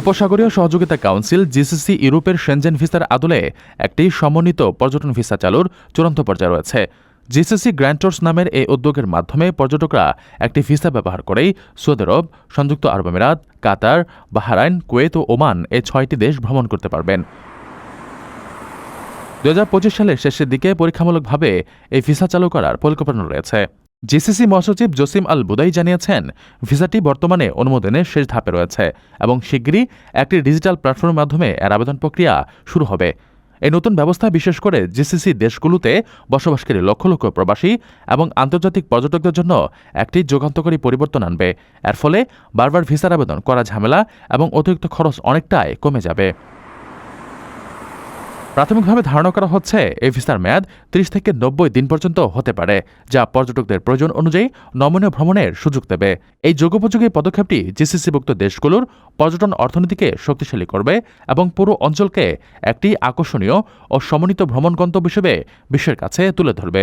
উপসাগরীয় সহযোগিতা council, GCC ইউরোপের Shenzhen ভিসার আদলে একটি সমন্বিত পর্যটন ভিসা চালুর চূড়ান্ত পর্যায়ে রয়েছে। জিসিসি গ্র্যান্টর্স নামের এই উদ্যোগের মাধ্যমে পর্যটকরা একটি ভিসা ব্যবহার করেই সৌদি আরব, সংযুক্ত আরব আমিরাত, কাতার, বাহারাইন, কুয়েত ও ওমান এই ছয়টি দেশ ভ্রমণ করতে পারবেন। দু হাজার পঁচিশ সালের শেষের দিকে পরীক্ষামূলকভাবে এই ভিসা চালু করার পরিকল্পনা রয়েছে। জিসিসি মহাসচিব জসিম আল বুদাই জানিয়েছেন, ভিসাটি বর্তমানে অনুমোদনের শেষ ধাপে রয়েছে এবং শিগগিরই একটি ডিজিটাল প্ল্যাটফর্মের মাধ্যমে এর আবেদন প্রক্রিয়া শুরু হবে। এই নতুন ব্যবস্থা বিশেষ করে জিসিসি দেশগুলোতে বসবাসকারী লক্ষ লক্ষ প্রবাসী এবং আন্তর্জাতিক পর্যটকদের জন্য একটি যুগান্তকারী পরিবর্তন আনবে। এর ফলে বারবার ভিসার আবেদন করা ঝামেলা এবং অতিরিক্ত খরচ অনেকটাই কমে যাবে। প্রাথমিকভাবে ধারণা করা হচ্ছে এই ভিসার মেয়াদ ত্রিশ থেকে নব্বই দিন পর্যন্ত হতে পারে, যা পর্যটকদের প্রয়োজন অনুযায়ী নমনীয় ভ্রমণের সুযোগ দেবে। এই যোগোপযোগী পদক্ষেপটি জিসিসিভুক্ত দেশগুলোর পর্যটন অর্থনীতিকে শক্তিশালী করবে এবং পুরো অঞ্চলকে একটি আকর্ষণীয় ও সমন্বিত ভ্রমণ গন্তব্য হিসেবে বিশ্বের কাছে তুলে ধরবে।